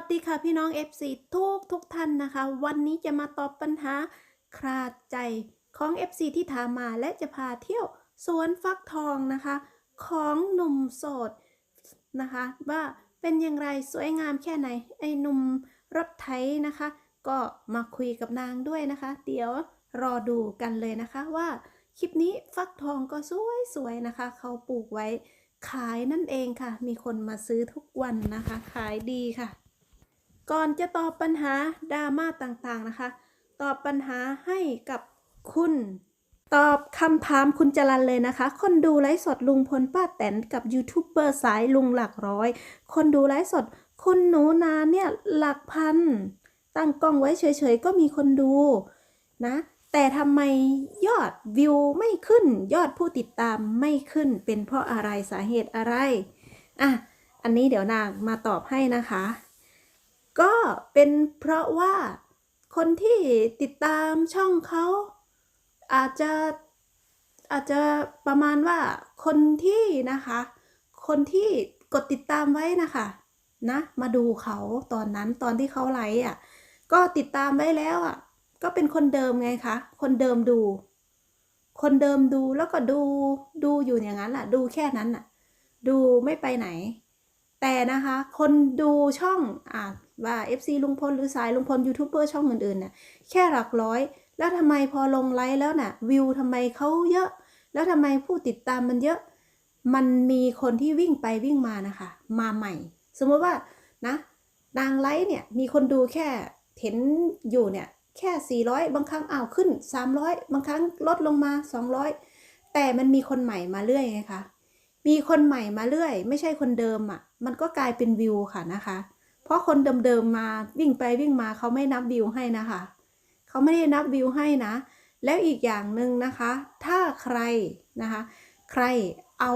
วัสดีค่ะพี่น้อง FC ทุกทุกท่านนะคะ วันนี้จะมาตอบปัญหาคลาดใจของ FC ที่ถามมาและจะพาเที่ยวสวนฟักทองนะคะ ของหนุ่มโสดนะคะ ว่าเป็นอย่างไรสวยงามแค่ไหน ไอ้หนุ่มรถไถนะคะ ก็มาคุยกับนางด้วยนะคะ เดี๋ยวรอดูกันเลยนะคะว่าคลิปนี้ฟักทองก็สวยๆนะคะ เขาปลูกไว้ขายนั่นเองค่ะ มีคนมาซื้อทุกวันนะคะ ขายดีค่ะ ก่อนจะตอบปัญหาดราม่าต่างๆนะคะ ตอบปัญหาให้กับคุณ ตอบคำถามคุณจรันเลยนะคะ คนดูไลฟ์สดลุงพลป้าแตนกับยูทูบเบอร์สายลุงหลักร้อย คนดูไลฟ์สด คุณหนูนาเนี่ยหลักพัน ตั้งกล้องไว้เฉยๆ ก็มีคนดูนะ แต่ทำไมยอดวิวไม่ขึ้น ยอดผู้ติดตามไม่ขึ้น เป็นเพราะอะไรสาเหตุอะไร อะ อันนี้เดี๋ยวนางมาตอบให้นะคะ ก็เป็นเพราะว่าคนที่ติดตามช่องเขาอาจจะอาจจะประมาณว่าคนที่นะคะ คนที่กดติดตามไว้นะคะนะมาดูเขาตอนนั้นตอนที่เขาไลฟ์อะ ก็ติดตามไว้แล้วอะ ก็เป็นคนเดิมไงคะ คนเดิมดู คนเดิมดูแล้วก็ดูดูอยู่อย่างนั้นแหละดูแค่นั้นน่ะ ดูไม่ไปไหน แต่นะคะคนดูช่องอ่าว่า FC ลุงพลหรือสายลุงพลยูทูบเบอร์ช่องอื่นๆน่ะแค่หลักร้อย แล้วทำไมพอลงไลฟ์แล้วน่ะวิวทำไมเขาเยอะ แล้วทำไมผู้ติดตามมันเยอะ มันมีคนที่วิ่งไปวิ่งมานะคะ มาใหม่ สมมติว่านะนางไลฟ์เนี่ยมีคนดูแค่เห็นอยู่เนี่ยแค่ 400 บางครั้งอ้าวขึ้น 300 บางครั้งลดลงมา 200 แต่มันมีคนใหม่มาเรื่อยไงคะ มีคนใหม่มาเรื่อย ไม่ใช่คนเดิมอะ่ะ มันก็กลายเป็นวิวค่ะนะคะ เพราะคนเดิมๆมาวิ่งไปวิ่งมาเขาไม่นับวิวให้นะคะ เขาไม่ได้นับวิวให้นะ แล้วอีกอย่างหนึ่งนะคะ ถ้าใครนะคะ ใครเอา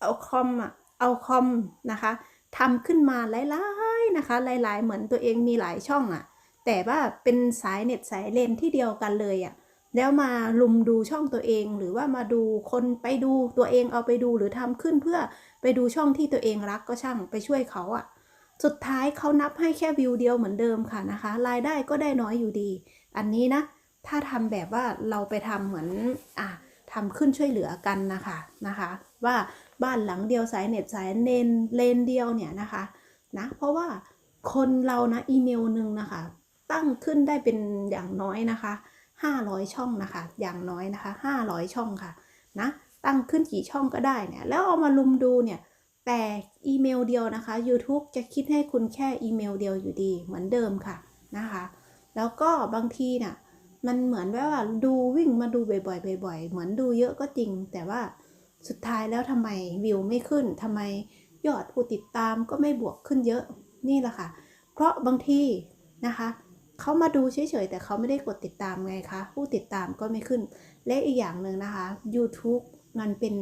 เอาคอมอะเอาคอมนะคะทำขึ้นมาหลายๆนะคะ หลายๆ เหมือนตัวเองมีหลายช่องอะแต่ว่าเป็นสายเน็ตสายเลนที่เดียวกันเลยอะ แล้วมาลุมดูช่องตัวเอง หรือว่ามาดูคนไปดูตัวเองเอาไปดูหรือทำขึ้นเพื่อไปดูช่องที่ตัวเองรักก็ช่างไปช่วยเขาอะสุดท้ายเขานับให้แค่วิวเดียวเหมือนเดิมค่ะนะคะ รายได้ก็ได้น้อยอยู่ดี อันนี้นะ ถ้าทำแบบว่าเราไปทำเหมือนอะทำขึ้นช่วยเหลือกันนะคะนะคะ ว่าบ้านหลังเดียวสายเน็ตสายเลนเลนเดียวเนี่ยนะคะนะเพราะว่าคนเรานะอีเมลหนึ่งนะคะ ตั้งขึ้นได้เป็นอย่างน้อยนะคะ 500 ช่องนะคะ อย่างน้อยนะคะ 500 ช่องค่ะนะตั้งขึ้นกี่ช่องก็ได้เนี่ยแล้วเอามาลุมดูเนี่ยแต่อีเมลเดียวนะคะ YouTube จะคิดให้คุณแค่อีเมลเดียวอยู่ดีเหมือนเดิมค่ะนะคะ แล้วก็บางทีน่ะมันเหมือนว่าดูวิ่งมาดูบ่อยๆบ่อยๆ เหมือนดูเยอะก็จริง แต่ว่าสุดท้ายแล้วทำไมวิวไม่ขึ้นทำไมยอดผู้ติดตามก็ไม่บวกขึ้นเยอะนี่แหละค่ะ เพราะบางทีนะคะ เขามาดูเฉยๆ แต่เขาไม่ได้กดติดตามไงคะ ผู้ติดตามก็ไม่ขึ้น และอีกอย่างหนึ่งนะคะ YouTube มันเป็น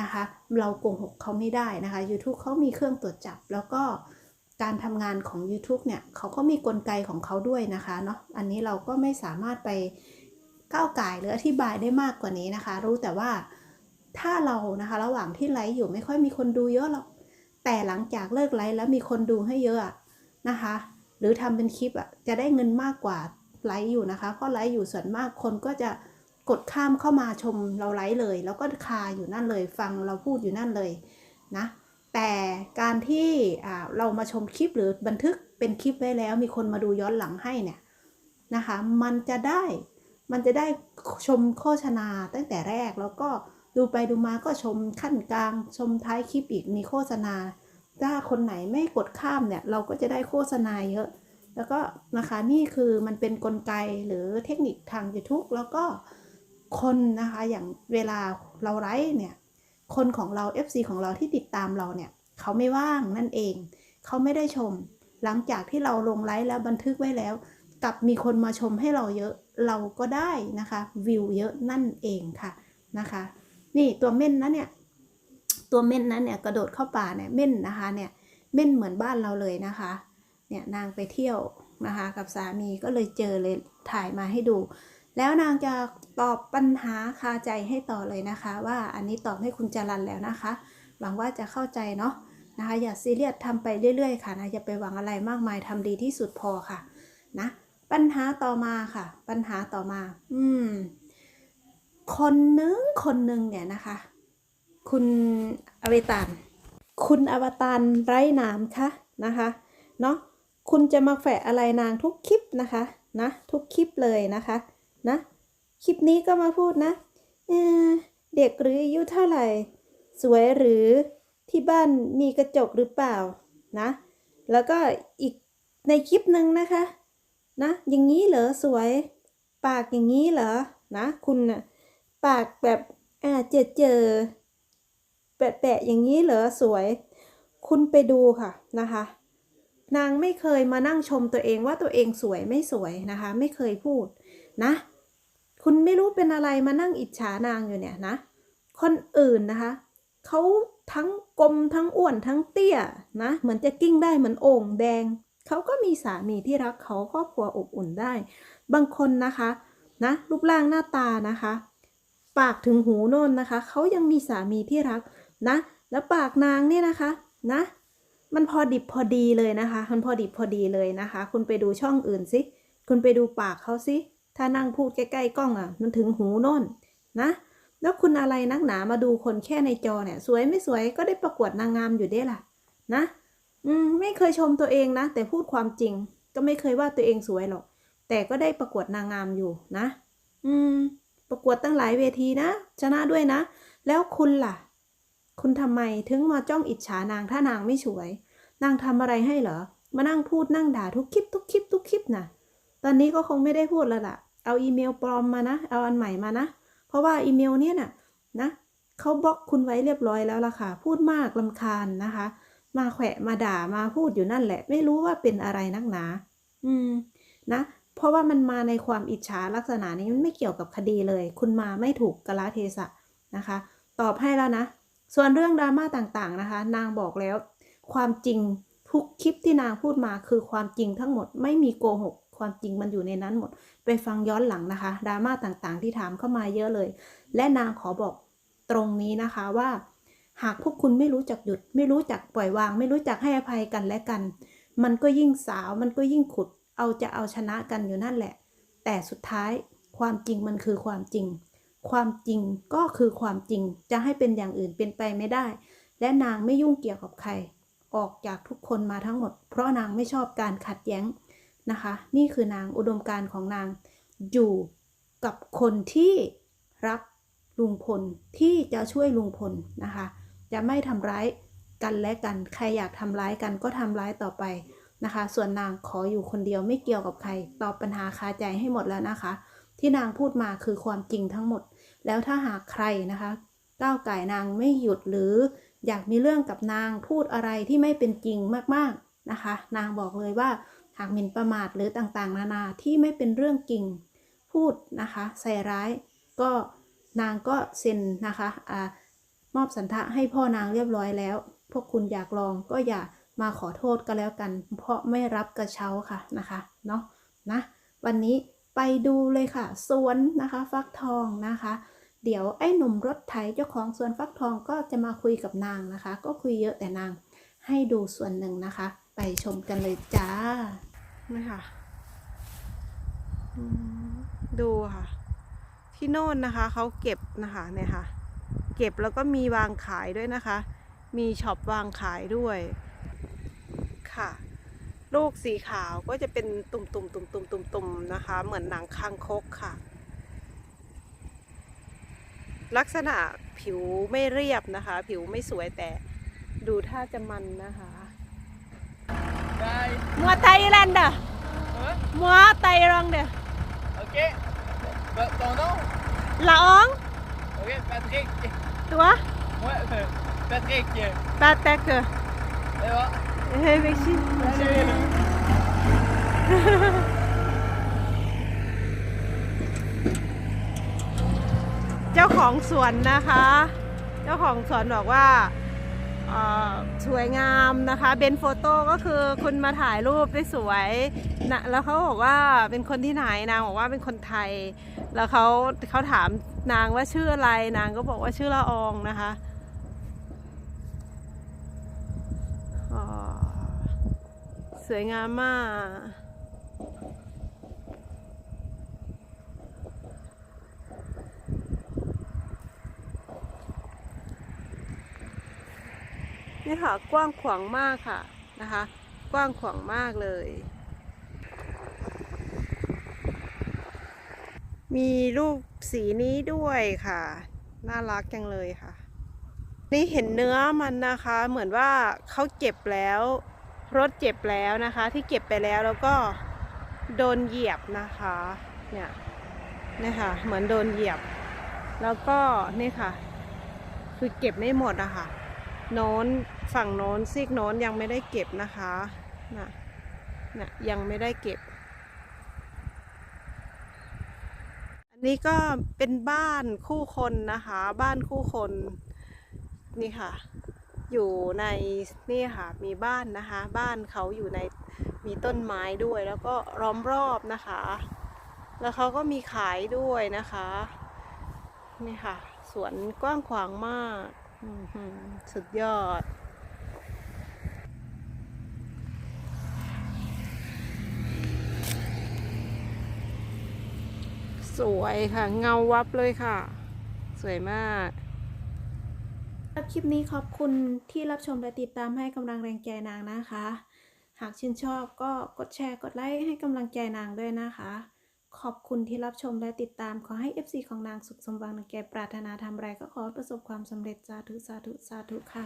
นะคะ เราโกงหกเขาไม่ได้นะคะ YouTube เขามีเครื่องตรวจจับ แล้วก็การทำงานของ YouTube เนี่ยเขาก็มีกลไกของเขาด้วยนะคะเนาะอันนี้เราก็ไม่สามารถไปก้าวไก่หรืออธิบายได้มากกว่านี้นะคะ รู้แต่ว่าถ้าเรานะคะ ระหว่างที่ไลฟ์อยู่ไม่ค่อยมีคนดูเยอะหรอกแต่หลังจากเลิกไลฟ์แล้วมีคนดูให้เยอะอะนะคะ หรือทำเป็นคลิปอะจะได้เงินมากกว่าไลฟ์อยู่นะคะ เพราะไลฟ์อยู่ส่วนมากคนก็จะกดข้ามเข้ามาชมเราไลฟ์เลย แล้วก็คาอยู่นั่นเลย ฟังเราพูดอยู่นั่นเลยนะแต่การที่อ่าเรามาชมคลิปหรือบันทึกเป็นคลิปไว้แล้ว มีคนมาดูย้อนหลังให้เนี่ยนะคะมันจะได้มันจะได้ชมโฆษณาตั้งแต่แรกแล้วก็ดูไปดูมาก็ชมขั้นกลางชมท้ายคลิปอีกมีโฆษณา ถ้าคนไหนไม่กดข้ามเนี่ยเราก็จะได้โฆษณาเยอะ แล้วก็นะคะนี่คือมันเป็นนกลไกหรือเทคนิคทาง YouTube แล้วก็คนนะคะอย่างเวลาเราไลฟ์เนี่ยคนของเรา FC ของเราที่ติดตามเราเนี่ยเขาไม่ว่างนั่นเอง เขาไม่ได้ชม หลังจากที่เราลงไลฟ์แล้วบันทึกไว้แล้วกลับมีคนมาชมให้เราเยอะเราก็ได้นะคะวิวเยอะนั่นเองค่ะนะคะ นี่ตัวเม่นนะเนี่ย ตัวเม่นนั้นเนี่ยกระโดดเข้าป่าเนี่ยเม่นนะคะเนี่ยเม่นเหมือนบ้านเราเลยนะคะ เนี่ยนางไปเที่ยวนะคะกับสามีก็เลยเจอเลยถ่ายมาให้ดู แล้วนางจะตอบปัญหาคาใจให้ต่อเลยนะคะ ว่าอันนี้ตอบให้คุณจรันแล้วนะคะ หวังว่าจะเข้าใจเนาะนะคะอย่าซีเรียสทำไปเรื่อยๆค่ะนะอย่าไปหวังอะไรมากมายทำดีที่สุดพอค่ะนะปัญหาต่อมาค่ะ ปัญหาต่อมา อืม คนนึงคนนึงเนี่ยนะคะ คุณอวตารคุณอวตารไร้นามคะนะคะเนาะคุณจะมาแฝะอะไรนางทุกคลิปนะคะนะทุกคลิปเลยนะคะนะคลิปนี้ก็มาพูดนะเเด็กหรืออายุเท่าไหร่ สวยหรือที่บ้านมีกระจกหรือเปล่านะแล้วก็อีกในคลิปหนึ่งนะคะนะอย่างนี้เหรอสวย ปากอย่างนี้เหรอนะคุณน่ะปากแบบอ่าเจอเจอ แปะๆอย่างนี้เหรอสวย คุณไปดูค่ะนะคะ นางไม่เคยมานั่งชมตัวเองว่าตัวเองสวยไม่สวยนะคะ ไม่เคยพูดนะ คุณไม่รู้เป็นอะไรมานั่งอิจฉานางอยู่เนี่ยนะ คนอื่นนะคะเขาทั้งกลมทั้งอ้วนทั้งเตี้ยนะเหมือนจะกิ้งได้เหมือนโอ่งแดงเขาก็มีสามีที่รักเขาครอบครัวอบอุ่นได้ บางคนนะคะนะรูปร่างหน้าตานะคะ ปากถึงหูโน่นนะคะเขายังมีสามีที่รัก นะ แล้วปากนางเนี่ยนะคะนะ มันพอดิบพอดีเลยนะคะ มันพอดิบพอดีเลยนะคะ คุณไปดูช่องอื่นสิ คุณไปดูปากเขาสิ ถ้านั่งพูดใกล้ๆกล้องอะ มันถึงหูโน่นนะ แล้วคุณอะไรนักหนามาดูคนแค่ในจอเนี่ย สวยไม่สวยก็ได้ประกวดนางงามอยู่ได้ล่ะ นะ อืมไม่เคยชมตัวเองนะ แต่พูดความจริง ก็ไม่เคยว่าตัวเองสวยหรอก แต่ก็ได้ประกวดนางงามอยู่นะ อืม ประกวดตั้งหลายเวทีนะ ชนะด้วยนะ แล้วคุณล่ะ คุณทำไมถึงมาจ้องอิจฉานางถ้านางไม่สวย นางทำอะไรให้เหรอ มานั่งพูดนั่งด่าทุกคลิปทุกคลิปทุกคลิปนะตอนนี้ก็คงไม่ได้พูดแล้วล่ะ เอาอีเมลปลอมมานะ เอาอันใหม่มานะ เพราะว่าอีเมลเนี่ยน่ะนะเขาบล็อกคุณไว้เรียบร้อยแล้วล่ะค่ะ พูดมากลำคาญนะคะ มาแขวะมาด่ามาพูดอยู่นั่นแหละ ไม่รู้ว่าเป็นอะไรนักหนา อืม นะ เพราะว่ามันมาในความอิจฉาลักษณะนี้มันไม่เกี่ยวกับคดีเลย คุณมาไม่ถูกกะลาเทศะนะคะ ตอบให้แล้วนะ ส่วนเรื่องดราม่าต่างๆนะคะ นางบอกแล้ว ความจริงทุกคลิปที่นางพูดมาคือความจริงทั้งหมดไม่มีโกหกความจริงมันอยู่ในนั้นหมด ไปฟังย้อนหลังนะคะดราม่าต่างๆ ที่ถามเข้ามาเยอะเลย และนางขอบอกตรงนี้นะคะว่า หากพวกคุณไม่รู้จักหยุด ไม่รู้จักปล่อยวาง ไม่รู้จักให้อภัยกันและกัน มันก็ยิ่งสาวมันก็ยิ่งขุด เอาจะเอาชนะกันอยู่นั่นแหละ แต่สุดท้ายความจริงมันคือความจริง ความจริงก็คือความจริงจะให้เป็นอย่างอื่นเป็นไปไม่ได้ และนางไม่ยุ่งเกี่ยวกับใคร ออกจากทุกคนมาทั้งหมด เพราะนางไม่ชอบการขัดแย้งนะคะ นี่คือนางอุดมการของนางอยู่กับคนที่รักลุงพลที่จะช่วยลุงพลนะคะ จะไม่ทำร้ายกันและกัน ใครอยากทำร้ายกันก็ทำร้ายต่อไปนะคะ ส่วนนางขออยู่คนเดียวไม่เกี่ยวกับใคร ตอบปัญหาคาใจให้หมดแล้วนะคะ ที่นางพูดมาคือความจริงทั้งหมด แล้วถ้าหากใครนะคะก้าวไก่นางไม่หยุดหรืออยากมีเรื่องกับนางพูดอะไรที่ไม่เป็นจริงมากๆนะคะ นางบอกเลยว่าหากหมิ่นประมาทหรือต่างๆ นานาที่ไม่เป็นเรื่องจริงพูดนะคะใส่ร้ายก็นางก็เซ็นนะคะอ่ามอบสันทะให้พ่อนางเรียบร้อยแล้ว พวกคุณอยากลองก็อย่ามาขอโทษกันแล้วกัน เพราะไม่รับกระเช้าค่ะนะคะเนาะนะวันนี้ ไปดูเลยค่ะ สวนนะคะ ฟักทองนะคะ เดี๋ยวไอ้หนุ่มรถไถเจ้าของสวนฟักทองก็จะมาคุยกับนางนะคะ ก็คุยเยอะแต่นางให้ดูส่วนหนึ่งนะคะ ไปชมกันเลยจ้านี่ค่ะดูค่ะ ที่โน่นนะคะเขาเก็บนะคะเนี่ยค่ะ เก็บแล้วก็มีวางขายด้วยนะคะ มีช็อปวางขายด้วยค่ะ ลูกสีขาวก็จะเป็นตุ่มๆตุ่มๆตุ่มๆตุ่มๆนะคะ เหมือนหนังคางคกค่ะ ลักษณะผิวไม่เรียบนะคะ ผิวไม่สวยแต่ดูท่าจะมันนะคะ Bye. มัวไทยแลนด์เด้อ Hein? มัวไทยรังเด้อ Ok. Bah, ton nom ละออง Ok, Patrick. ตัว Ouais, euh, Patrick. euh, ตาแตกเกอ Ça va เฮ้ยเม็กซี่เจ้าของสวนนะคะ เจ้าของสวนบอกว่าสวยงามนะคะเบนโฟโต้ก็คือคุณมาถ่ายรูปได้สวยนะแล้วเขาบอกว่าเป็นคนที่ไหนนางบอกว่าเป็นคนไทย แล้วเขาเขาถามนางว่าชื่ออะไรนางก็บอกว่าชื่อละอองนะคะ สวยงามมาก นี่ค่ะกว้างขวางมากค่ะนะคะ กว้างขวางมากเลย มีรูปสีนี้ด้วยค่ะ น่ารักจังเลยค่ะ นี่เห็นเนื้อมันนะคะ เหมือนว่าเขาเจ็บแล้ว รถเจ็บแล้วนะคะ ที่เก็บไปแล้วแล้วก็โดนเหยียบนะคะเนี่ยนี่ค่ะเหมือนโดนเหยียบ แล้วก็นี่ค่ะ คือเก็บไม่หมดอะคะโน้นฝั่งโน้นซีกโน้นยังไม่ได้เก็บนะคะน่ะน่ะยังไม่ได้เก็บ อันนี้ก็เป็นบ้านคู่คนนะคะ บ้านคู่คนนี่ค่ะ อยู่ในนี่ค่ะมีบ้านนะคะ บ้านเขาอยู่ในมีต้นไม้ด้วย แล้วก็ล้อมรอบนะคะ แล้วเขาก็มีขายด้วยนะคะนี่ค่ะสวนกว้างขวางมากสุดยอดสวยค่ะ เงาวับเลยค่ะ สวยมาก คลิปนี้ขอบคุณที่รับชมและติดตามให้กำลังแรงใจนางนะคะ หากชื่นชอบก็กดแชร์กดไลค์ให้กำลังใจนางด้วยนะคะ ขอบคุณที่รับชมและติดตามขอให้ FC ของนางสุขสมหวังในแก่ปรารถนาทำไรก็ขอประสบความสำเร็จสาธุสาธุสาธุค่ะ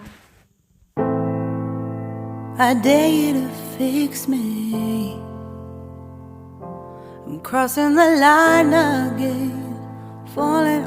I dare you to fix me. I'm crossing the line again, falling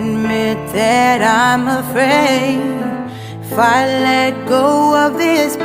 Admit that I'm afraid if I let go of this.